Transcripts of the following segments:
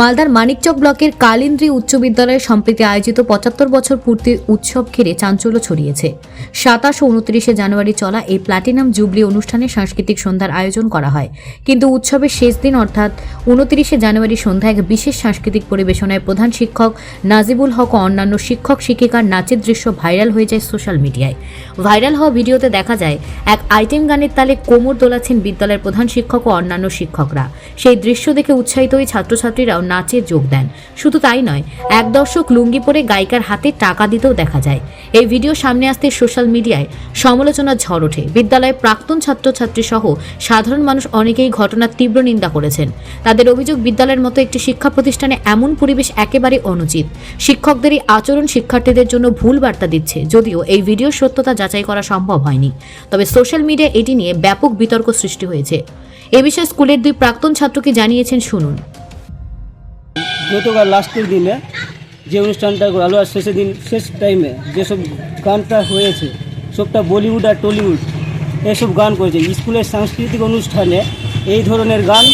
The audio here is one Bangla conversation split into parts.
মালদার মানিকচক ব্লকের কালিন্দ্রী উচ্চ বিদ্যালয়ে সম্প্রতি আয়োজিত পঁচাত্তর বছর পূর্তির উৎসব ঘিরে চাঞ্চল্য ছড়িয়েছে। সাতাশ ও উনত্রিশে জানুয়ারি চলা এই প্ল্যাটিনাম জুবলি অনুষ্ঠানে সাংস্কৃতিক সন্ধ্যার আয়োজন করা হয়। কিন্তু উৎসবের শেষ দিন অর্থাৎ উনত্রিশে জানুয়ারি সন্ধ্যায় এক বিশেষ সাংস্কৃতিক পরিবেশনায় প্রধান শিক্ষক নাজিবুল হক ও অন্যান্য শিক্ষক শিক্ষিকার নাচের দৃশ্য ভাইরাল হয়ে যায় সোশ্যাল মিডিয়ায়। ভাইরাল হওয়া ভিডিওতে দেখা যায়, এক আইটেম গানের তালে কোমর দোলাচ্ছেন বিদ্যালয়ের প্রধান শিক্ষক ও অন্যান্য শিক্ষকরা। সেই দৃশ্য দেখে উৎসাহিত হয়ে ছাত্রছাত্রীরাও নাচে যোগ দেন। শুধু তাই নয়, এক দর্শক লুঙ্গি পরে গায়িকার হাতে টাকা দিতেও দেখা যায়। এই ভিডিও সামনে আসতে সোশ্যাল মিডিয়ায় সমালোচনার ঝড় ওঠে। বিদ্যালয়ের প্রাক্তন ছাত্রছাত্রী সহ সাধারণ মানুষ অনেকেই ঘটনার তীব্র নিন্দা করেছেন। তাদের অভিযোগ, বিদ্যালয়ের মতো একটি শিক্ষা প্রতিষ্ঠানে এমন পরিবেশ একেবারে অনুচিত। শিক্ষকদের এই আচরণ শিক্ষার্থীদের জন্য ভুল বার্তা দিচ্ছে, যদিও এই ভিডিও সত্যতা যাচাই করা সম্ভব হয়নি। তবে সোশ্যাল মিডিয়ায় এটি নিয়ে ব্যাপক বিতর্ক সৃষ্টি হয়েছে। এ বিষয়ে স্কুলের দুই প্রাক্তন ছাত্রকে জানিয়েছেন শুনুন। গতকাল লাস্টের দিনে যে অনুষ্ঠানটা করালো আর শেষের দিন শেষ টাইমে যেসব গানটা হয়েছে সবটা বলিউড আর টলিউড এসব গান করেছে। স্কুলের সাংস্কৃতিক অনুষ্ঠানে এই ধরনের গান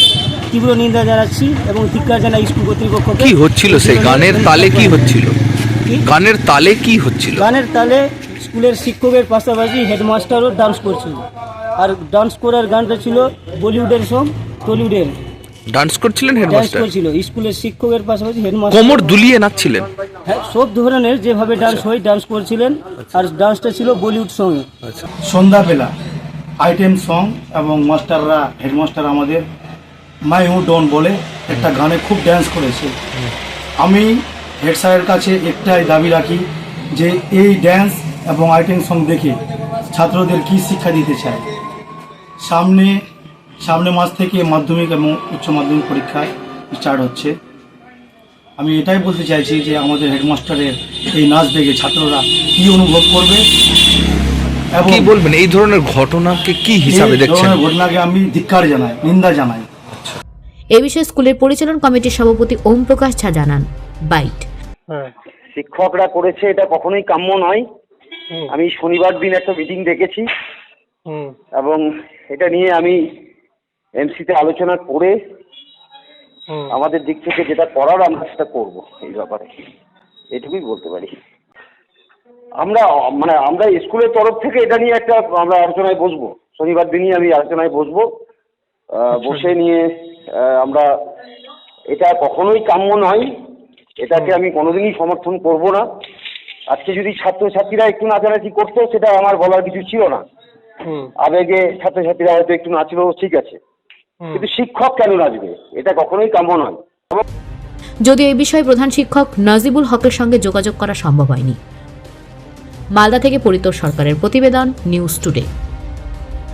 তীব্র নিন্দা জানাচ্ছি এবং ধিক্কার জানাই স্কুল কর্তৃপক্ষকে। কি হচ্ছিল সেই গানের তালে কি হচ্ছিল? গানের তালে কি হচ্ছিল? গানের তালে স্কুলের শিক্ষকের পাশাপাশি হেডমাস্টারও ডান্স করছিল। আর ডান্স করার গানটা ছিল বলিউডের সব টলিউডের ডান্স করছিলেন হেডমাস্টার? করছিল স্কুলের শিক্ষকের পাশাপাশি হেডমাস্টার। কোমর দুলিয়ে নাচছিলেন। হ্যাঁ সব ধরনের যেভাবে ডান্স হয় ডান্স করছিলেন। আর ডান্সটা ছিল বলিউড সঙ্গে সন্ধ্যাবেলা আইটেম সং এবং মাস্টাররা হেডমাস্টার আমাদের মাই হু ডন বলে একটা গানে খুব ড্যান্স করেছে। আমি হেড স্যারের কাছে একটাই দাবি রাখি যে এই ড্যান্স এবং আইটেম সং দেখে ছাত্রদের কি শিক্ষা দিতে চায়। সামনে সামনে মাস থেকে মাধ্যমিক এবং উচ্চ মাধ্যমিক পরীক্ষা স্টার্ট হচ্ছে। আমি এটাই বলতে চাইছি যে আমাদের হেডমাস্টারের এই নাচ দেখে ছাত্ররা কি অনুভব করবে এবং কি বলবেন? এই ধরনের ঘটনাকে কি হিসাবে দেখছেন? ঘটনাকে আমি ধিক্কার জানাই নিন্দা জানাই। এ বিষয়ে স্কুলের পরিচালন কমিটির সভাপতি ওম প্রকাশ ঝা জানান বাইট। শিক্ষকরা করেছে এটা কখনোই কাম্য নয়। আমি শনিবার দিন একটা মিটিং ডেকেছি এবং এটা নিয়ে আমি এমসিতে আলোচনা করে আমাদের দিক থেকে যেটা করার আমরা সেটা করব এই ব্যাপারে। এটুকুই বলতে পারি। আমরা মানে আমরা স্কুলের তরফ থেকে এটা নিয়ে একটা আমরা আলোচনায় বসবো। শনিবার দিনই আমি আলোচনায় বসবো। বসে নিয়ে আমরা এটা কখনোই কাম্য নয়। এটাকে আমি কোনোদিনই সমর্থন করব না। আজকে যদি ছাত্রছাত্রীরা একটু নাচানাচি করতো সেটা আমার বলার কিছু ছিল না। আবেগে ছাত্রছাত্রীরা হয়তো একটু নাচলেও ঠিক আছে। কিন্তু শিক্ষক কেন নাচবে? এটা কখনোই কাম্য নয়। যদিও এই বিষয়ে প্রধান শিক্ষক নাজিবুল হকের সঙ্গে যোগাযোগ করা সম্ভব হয়নি। মালদা থেকে পরিতোষ সরকারের প্রতিবেদন, নিউজ টুডে।